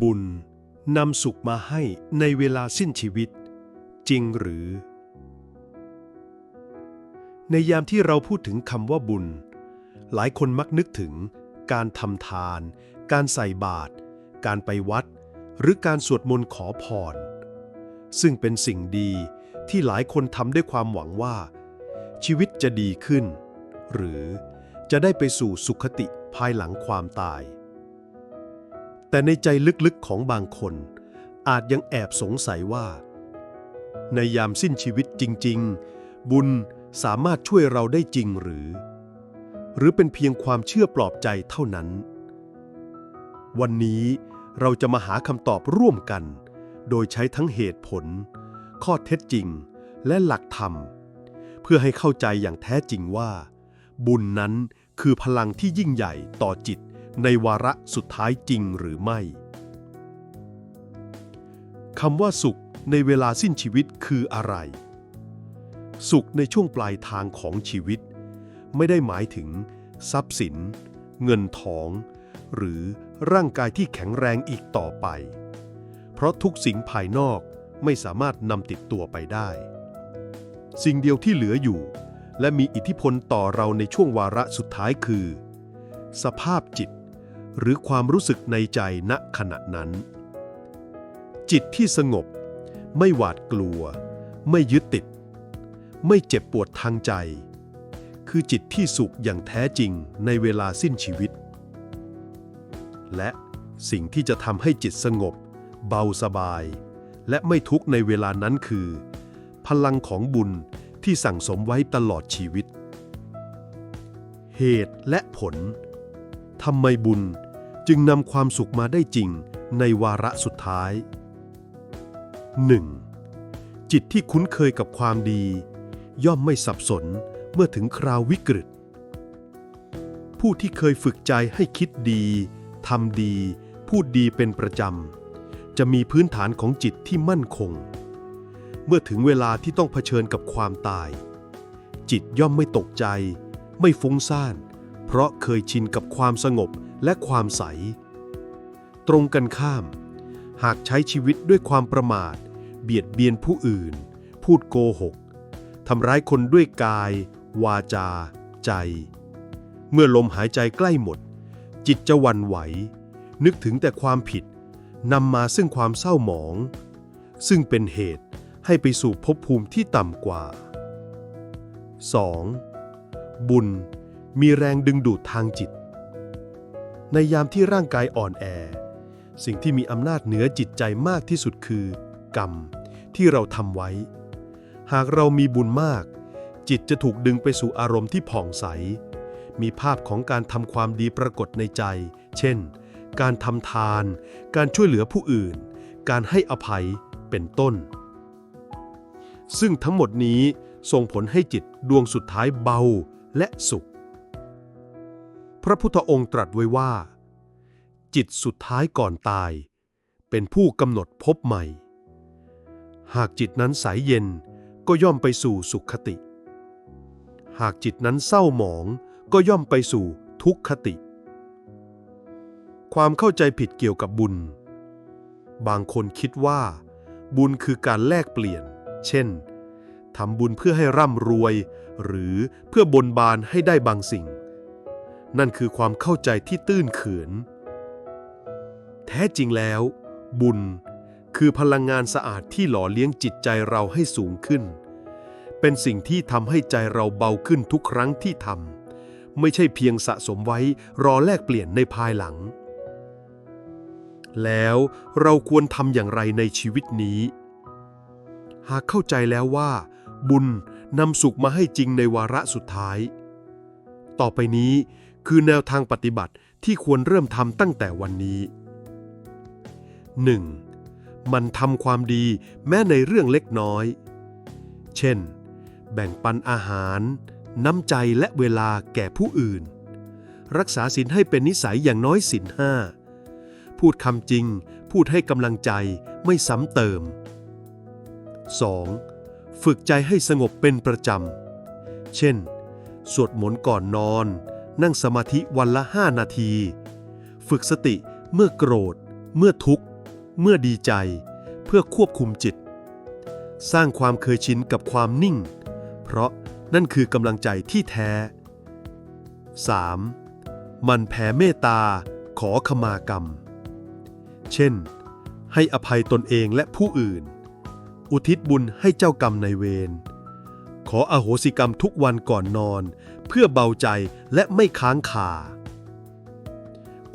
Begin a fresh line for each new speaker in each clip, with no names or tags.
บุญนำสุขมาให้ในเวลาสิ้นชีวิต จริงหรือ ในยามที่เราพูดถึงคำว่าบุญ หลายคนมักนึกถึง การทำทาน การใส่บาตรการไปวัด หรือการสวดมนต์ขอพร ซึ่งเป็นสิ่งดีที่หลายคนทำด้วยความหวังว่า ชีวิตจะดีขึ้น หรือจะได้ไปสู่สุขติภายหลังความตาย แต่ในใจลึกๆของบางคน อาจยังแอบสงสัยว่า ในยามสิ้นชีวิตจริง ๆ บุญสามารถช่วยเราได้จริงหรือ หรือเป็นเพียงความเชื่อปลอบใจเท่านั้น วันนี้เราจะมาหาคำตอบร่วมกัน โดยใช้ทั้งเหตุผล ข้อเท็จจริง และหลักธรรม เพื่อให้เข้าใจอย่างแท้จริงว่า บุญนั้นคือพลังที่ยิ่งใหญ่ต่อจิต ในวาระสุดท้ายจริงหรือไม่คำว่าสุขในเวลาสิ้นชีวิตคืออะไร สุขในช่วงปลายทางของชีวิต ไม่ได้หมายถึง ทรัพย์สิน เงินทอง หรือร่างกายที่แข็งแรงอีกต่อไป เพราะทุกสิ่งภายนอกไม่สามารถนำติดตัวไปได้ สิ่งเดียวที่เหลืออยู่ และมีอิทธิพลต่อเราในช่วงวาระสุดท้ายคือ สภาพจิต หรือความรู้สึกในใจณขณะนั้น จิตที่สงบ ไม่หวาดกลัว ไม่ยึดติด ไม่เจ็บปวดทางใจ คือจิตที่สุขอย่างแท้จริงในเวลาสิ้นชีวิต และสิ่งที่จะทำให้จิตสงบ เบาสบาย และไม่ทุกข์ในเวลานั้นคือ พลังของบุญที่สั่งสมไว้ตลอดชีวิต เหตุและผลทำไมบุญ จึงนำความสุขมาได้จริงในวาระสุดท้าย 1. จิตที่คุ้นเคยกับความดี ย่อมไม่สับสนเมื่อถึงคราววิกฤต ผู้ที่เคยฝึกใจให้คิดดีทำดี พูดดีเป็นประจำ จะมีพื้นฐานของจิตที่มั่นคง เมื่อถึงเวลาที่ต้องเผชิญกับความตาย จิตย่อมไม่ตกใจ ไม่ฟุ้งซ่าน เพราะเคยชินกับความสงบ และความใส ตรงกันข้าม หากใช้ชีวิตด้วยความประมาท เบียดเบียนผู้อื่น พูดโกหกทำร้ายคนด้วยกาย วาจา ใจ เมื่อลมหายใจใกล้หมด จิตจะวันไหว นึกถึงแต่ความผิดนำมาซึ่งความเศร้าหมอง ซึ่งเป็นเหตุให้ไปสู่ภพภูมิที่ต่ำกว่า 2. บุญมีแรงดึงดูดทางจิต ในยามที่ร่างกายอ่อนแอ สิ่งที่มีอำนาจเหนือจิตใจมากที่สุดคือ กรรม ที่เราทำไว้ หากเรามีบุญมาก จิตจะถูกดึงไปสู่อารมณ์ที่ผ่องใส มีภาพของการทำความดีปรากฏในใจ เช่น การทำทาน การช่วยเหลือผู้อื่น การให้อภัยเป็นต้น ซึ่งทั้งหมดนี้ส่งผลให้จิตดวงสุดท้ายเบาและสุข พระพุทธองค์ตรัสไว้ว่า จิตสุดท้ายก่อนตาย เป็นผู้กำหนดพบใหม่ หากจิตนั้นใสเย็นก็ย่อมไปสู่สุขคติ หากจิตนั้นเศร้าหมองก็ย่อมไปสู่ทุกขติ ความเข้าใจผิดเกี่ยวกับบุญ บางคนคิดว่า บุญคือการแลกเปลี่ยน เช่นทำบุญเพื่อให้ร่ำรวย หรือเพื่อบนบานให้ได้บางสิ่ง นั่นคือความเข้าใจที่ตื้นเขิน แท้จริงแล้ว บุญคือพลังงานสะอาดที่หล่อเลี้ยงจิตใจเราให้สูงขึ้น เป็นสิ่งที่ทำให้ใจเราเบาขึ้นทุกครั้งที่ทำไม่ใช่เพียงสะสมไว้รอแลกเปลี่ยนในภายหลัง แล้วเราควรทำอย่างไรในชีวิตนี้ หากเข้าใจแล้วว่า บุญนำสุขมาให้จริงในวาระสุดท้าย ต่อไปนี้ คือแนวทางปฏิบัติที่ควรเริ่มทำตั้งแต่วันนี้ 1. มันทำความดีแม้ในเรื่องเล็กน้อย เช่น แบ่งปันอาหาร น้ำใจและเวลาแก่ผู้อื่น รักษาศีลให้เป็นนิสัยอย่างน้อยศีลห้า พูดคำจริง พูดให้กำลังใจไม่ซ้ำเติม 2. ฝึกใจให้สงบเป็นประจำ เช่น สวดมนต์ก่อนนอน นั่งสมาธิวันละ 5 นาที ฝึกสติเมื่อโกรธ เมื่อทุกข์ เมื่อดีใจ เพื่อควบคุมจิต สร้างความเคยชินกับความนิ่ง เพราะนั่นคือกำลังใจที่แท้ 3. มันแผ่เมตตาขอขมากรรม เช่น ให้อภัยตนเองและผู้อื่น อุทิศบุญให้เจ้ากรรมในเวร ขออโหสิกรรมทุกวันก่อนนอน เพื่อเบาใจและไม่ค้างคา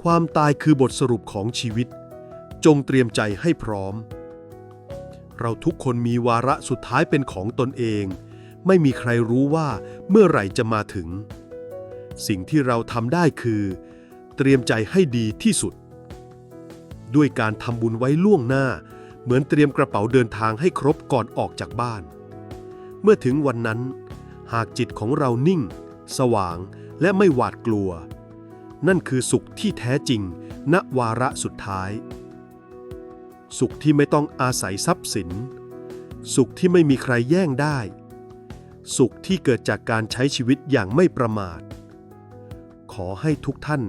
ความตายคือบทสรุปของชีวิต จงเตรียมใจให้พร้อม เราทุกคนมีวาระสุดท้ายเป็นของตนเอง ไม่มีใครรู้ว่าเมื่อไหร่จะมาถึง สิ่งที่เราทำได้คือ เตรียมใจให้ดีที่สุด ด้วยการทำบุญไว้ล่วงหน้า เหมือนเตรียมกระเป๋าเดินทางให้ครบก่อนออกจากบ้าน เมื่อถึงวันนั้น หากจิตของเรานิ่ง สว่างและไม่หวาดกลัว นั่นคือสุขที่แท้จริง ณวาระสุดท้าย สุขที่ไม่ต้องอาศัยทรัพย์สิน สุขที่ไม่มีใครแย่งได้ สุขที่เกิดจากการใช้ชีวิตอย่างไม่ประมาท ขอให้ทุกท่าน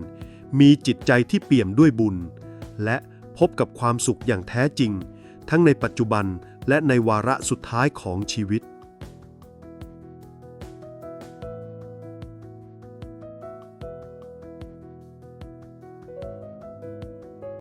มีจิตใจที่เปี่ยมด้วยบุญ และพบกับความสุขอย่างแท้จริง ทั้งในปัจจุบันและในวาระสุดท้ายของชีวิต